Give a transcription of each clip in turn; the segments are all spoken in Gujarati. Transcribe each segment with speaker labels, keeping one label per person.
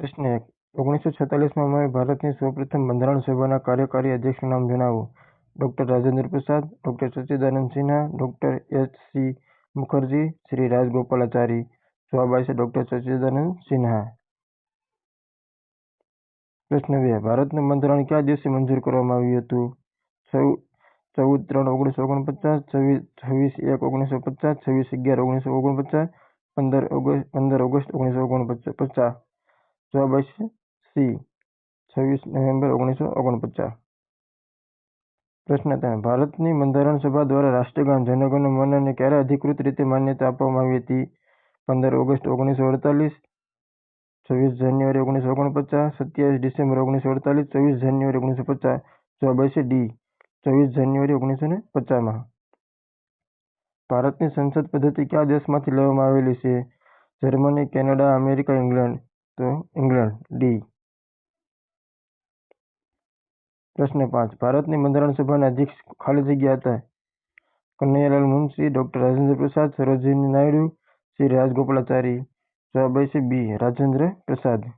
Speaker 1: પ્રશ્ન એક. ઓગણીસો છેતાલીસમાં મળેલ ભારતની સૌપ્રથમ બંધારણ સભાના કાર્યકારી અધ્યક્ષનું નામ જણાવો doctor Rajendra Prasad, doctor Sachchidanand Sinha, doctor H C Mukherjee, Shri Rajagopalachari. જવાબ આવશે ડૉક્ટર સચ્ચિદાનંદ સિન્હા. પ્રશ્ન બે. ભારતનું બંધારણ કયા દિવસે મંજૂર કરવામાં આવ્યું હતું? ચૌદ ત્રણ ઓગણીસો ઓગણપચાસ, છવ્વીસ છવ્વીસ એક ઓગણીસો પચાસ, છવ્વીસ અગિયાર ઓગણીસો ઓગણપચાસ, પંદર ઓગસ્ટ પંદર ઓગસ્ટ ઓગણીસો ઓગણપચાસ. જવાબ આવશે સી છવ્વીસ નવેમ્બર ઓગણીસો ઓગણપચાસ પ્રશ્ન ત્રણ ભારતની બંધારણ સભા દ્વારા રાષ્ટ્રગાન જનગણ મનને ક્યારે અધિકૃત રીતે માન્યતા આપવામાં આવી હતી? પંદર ઓગસ્ટ ઓગણીસો અડતાલીસ, છવ્વીસ જાન્યુઆરી ઓગણીસો ઓગણપચાસ, સત્યાવીસ ડિસેમ્બર ઓગણીસો અડતાલીસ, ચોવીસ જાન્યુઆરી ઓગણીસો પચાસ જવાબ આવશે ડી, ચોવીસ જાન્યુઆરી ઓગણીસો ને પચાસમાં. ભારતની સંસદ પદ્ધતિ કયા દેશમાંથી લેવામાં આવેલી છે? જર્મની, કેનેડા, અમેરિકા, ઇંગ્લેન્ડ તો ઇંગ્લેન્ડ ડી પ્રશ્ન પાંચ ભારતની બંધારણ સભાના અધ્યક્ષ ખાલી જગ્યા હતા કનૈયાલાલ મુનશી ડોક્ટર રાજેન્દ્ર પ્રસાદ સરોજિની નાયડુ શ્રી રાજગોપાલાચારી જવાબ આવશે બી રાજેન્દ્ર પ્રસાદ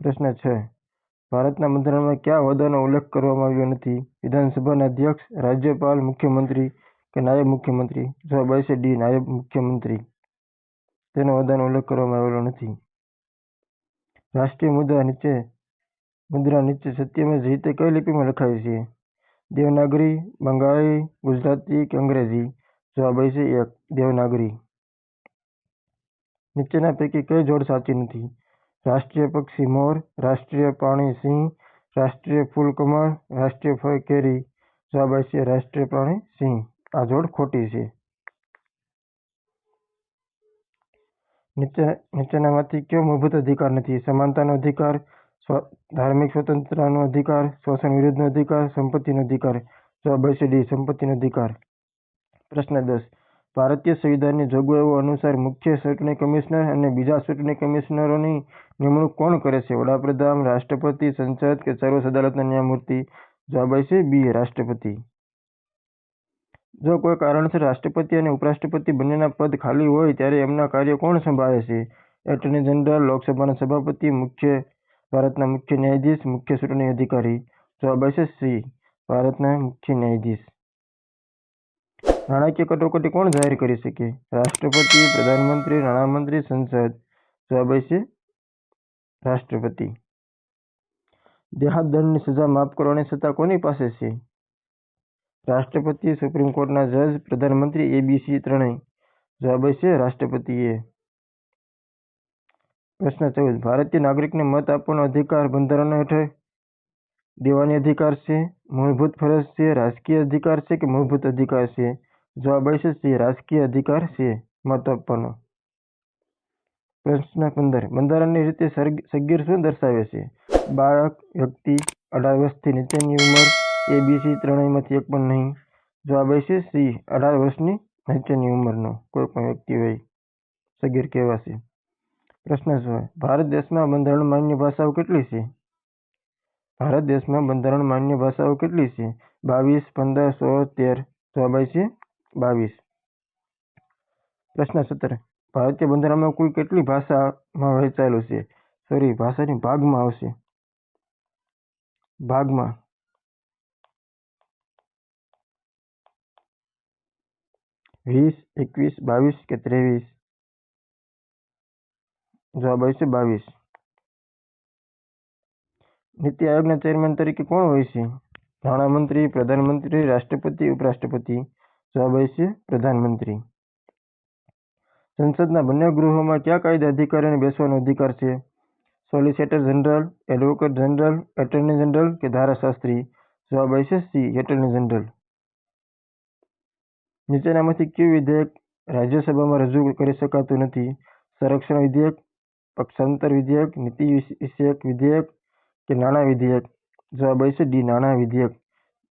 Speaker 1: પ્રશ્ન છ ભારતના બંધારણમાં કયા હોદ્દાનો ઉલ્લેખ કરવામાં આવ્યો નથી? વિધાનસભાના અધ્યક્ષ, રાજ્યપાલ, મુખ્યમંત્રી કે નાયબ મુખ્યમંત્રી? જવાબ આવશે ડી, નાયબ મુખ્યમંત્રી. તેનો હોદ્દાનો ઉલ્લેખ કરવામાં આવેલો નથી. રાષ્ટ્રીય મુદ્રા નીચે મુદ્રા નીચે સત્યમેવ જયતે કઈ લિપિમાં લખાય છે? દેવનાગરી, બંગાળી, ગુજરાતી કે અંગ્રેજી? જવાબ આવશે એક, દેવનાગરી. નીચેના પૈકી કઈ જોડ સાચી નથી? રાષ્ટ્રીય પક્ષી મોર, રાષ્ટ્રીય પ્રાણી સિંહ, રાષ્ટ્રીય ફૂલ કમળ, રાષ્ટ્રીય ફળ કેરી? જવાબ છે રાષ્ટ્રીય પ્રાણી સિંહ. આ જોડ ખોટી છે. નીચેનામાંથી કયો મૂળભૂત અધિકાર નથી? સમાનતાનો અધિકાર ધાર્મિક સ્વતંત્રતાનો અધિકાર શોષણ વિરુદ્ધનો અધિકાર, સંપત્તિનો અધિકાર. જવાબ આવશે ડી, સંપત્તિનો અધિકાર. પ્રશ્ન દસ. ભારતીય સંવિધાનની જોગવાઈઓ અનુસાર મુખ્ય ચૂંટણી કમિશનર અને બીજા ચૂંટણી કમિશનરોની નિમણૂક કોણ કરે છે? વડાપ્રધાન, રાષ્ટ્રપતિ, સંસદ કે સર્વોચ્ચ અદાલતના ન્યાયમૂર્તિ? જવાબ આવશે બી રાષ્ટ્રપતિ. જો કોઈ કારણસર રાષ્ટ્રપતિ અને ઉપરાષ્ટ્રપતિ બંનેના પદ ખાલી હોય, ત્યારે એમના કાર્ય કોણ સંભાળે છે? એટર્ની જનરલ, લોકસભાના સભાપતિ, મુખ્ય, ભારતના મુખ્ય ન્યાયાધીશ, મુખ્ય ચૂંટણી અધિકારી. જવાબ આવશે સી, ભારતના મુખ્ય ન્યાયાધીશ. નાણાકીય કટોકટી કોણ જાહેર કરી શકે? રાષ્ટ્રપતિ, પ્રધાનમંત્રી, નાણામંત્રી, સંસદ. જવાબ આવશે રાષ્ટ્રપતિ. દેહાત દંડની સજા માફ કરવાની સત્તા કોની પાસે છે? રાષ્ટ્રપતિ સુપ્રીમ કોર્ટના જજ પ્રધાનમંત્રી એબીસી ત્રણેય જવાબ આવશે રાષ્ટ્રપતિએ પ્રશ્ન ચૌદ ભારતીય નાગરિકને મત આપવાનો અધિકાર બંધારણ હેઠળ દેવાની અધિકાર છે મૂળભૂત ફરજ છે રાજકીય અધિકાર છે કે મૂળભૂત અધિકાર છે જવાબ આવશે સી રાજકીય અધિકાર છે મત આપવાનો પ્રશ્ન પંદર બંધારણની રીતે સગીર શું દર્શાવે છે બાળક વ્યક્તિ અઢાર વર્ષથી નીચેની ઉંમર એબીસી ત્રણેયમાંથી એક પણ નહીં. જવાબ હશે સી અઢાર વર્ષની નીચેની ઉંમરનો કોઈ પણ વ્યક્તિ હોય, સગીર કહેવાશે. પ્રશ્ન છ, ભારત દેશમાં બંધારણ માન્ય ભાષાઓ કેટલી છે? ભારત દેશમાં બંધારણ માન્ય ભાષાઓ કેટલી છે? બાવીસ, પંદર, સોળ, તેર જવાબ છે? બાવીસ. પ્રશ્ન સત્તર. ભારતીય બંધારણમાં કુલ કેટલી ભાષામાં વહેંચાયેલું છે? સોરી ભાષાની ભાગમાં આવશે. ભાગમાં. વીસ, એકવીસ, બાવીસ કે ત્રેવીસ? જવાબ આવશે બાવીસ નીતિ આયોગના ચેરમેન તરીકે કોણ હોય છે? નાણામંત્રી, પ્રધાનમંત્રી, રાષ્ટ્રપતિ, ઉપરાષ્ટ્રપતિ. જવાબ આવશે પ્રધાનમંત્રી. સંસદના બંને ગૃહોમાં કયા કાયદા અધિકારીઓને બેસવાનો અધિકાર છે? Solicitor general, advocate general, attorney general કે ધારાશાસ્ત્રી? જવાબ આવશે સી, એટર્ની જનરલ. નીચેનામાંથી કયું વિધેયક રાજ્યસભામાં રજૂ કરી શકાતું નથી? સંરક્ષણ વિધેયક, પક્ષાંતર વિધેયક, નીતિ વિષયક વિધેયક કે નાણાં વિધેયક? જવાબ આવશે ડી, નાણાં વિધેયક,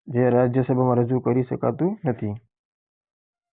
Speaker 1: જે રાજ્યસભામાં રજૂ કરી શકાતું નથી.